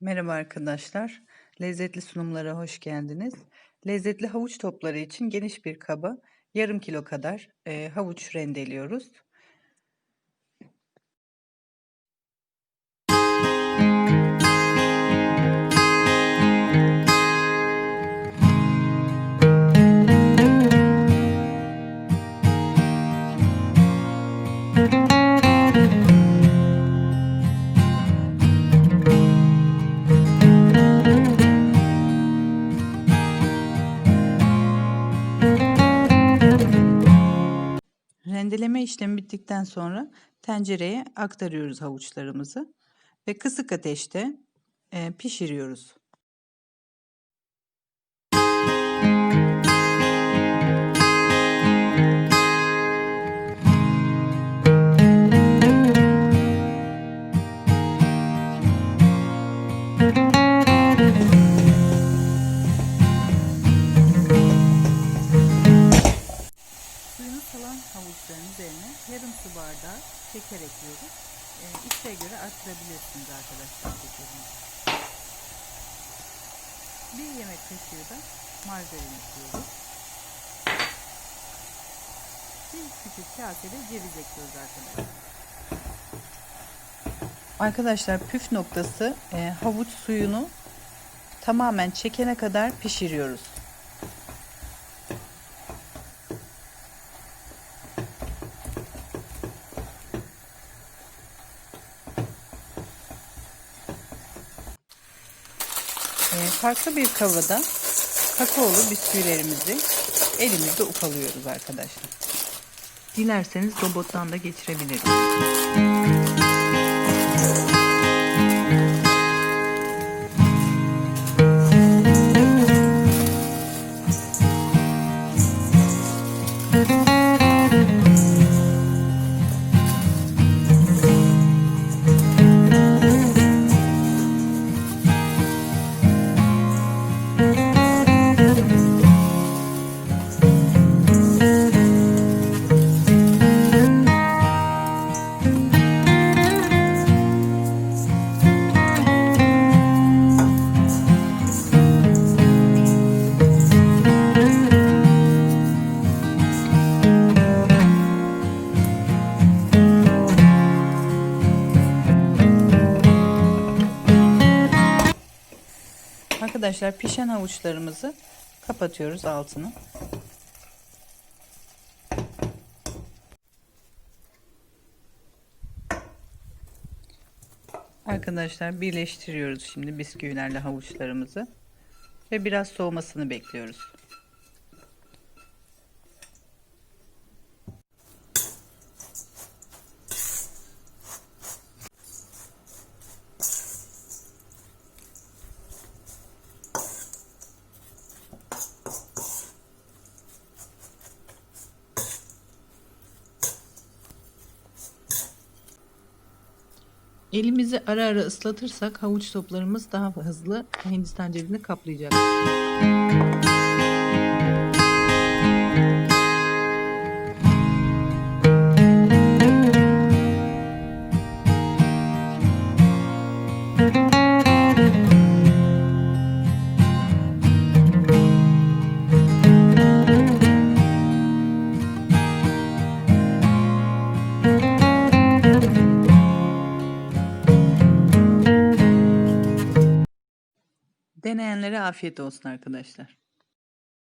Merhaba arkadaşlar. Lezzetli sunumlara hoş geldiniz. Lezzetli havuç topları için geniş bir kaba yarım kilo kadar e, havuç rendeliyoruz. Rendeleme işlemi bittikten sonra tencereye aktarıyoruz havuçlarımızı ve kısık ateşte e, pişiriyoruz. Suyunu salan havuçların üzerine yarım su bardağı şeker ekliyoruz. E, isteğe göre arttırabilirsiniz arkadaşlar şekerini. Bir yemek kaşığı da margarin ekliyoruz. Bir küçük kasede ceviz ekliyoruz arkadaşlar. Arkadaşlar püf noktası e, havuç suyunu tamamen çekene kadar pişiriyoruz. Farklı bir kavada kakaolu bisküvilerimizi elimizde ufalıyoruz arkadaşlar. Dilerseniz robottan da geçirebiliriz. Arkadaşlar pişen havuçlarımızı kapatıyoruz altını. Arkadaşlar birleştiriyoruz şimdi bisküvilerle havuçlarımızı ve biraz soğumasını bekliyoruz. Elimizi ara ara ıslatırsak havuç toplarımız daha hızlı Hindistan cevizini kaplayacak. Deneyenlere afiyet olsun arkadaşlar.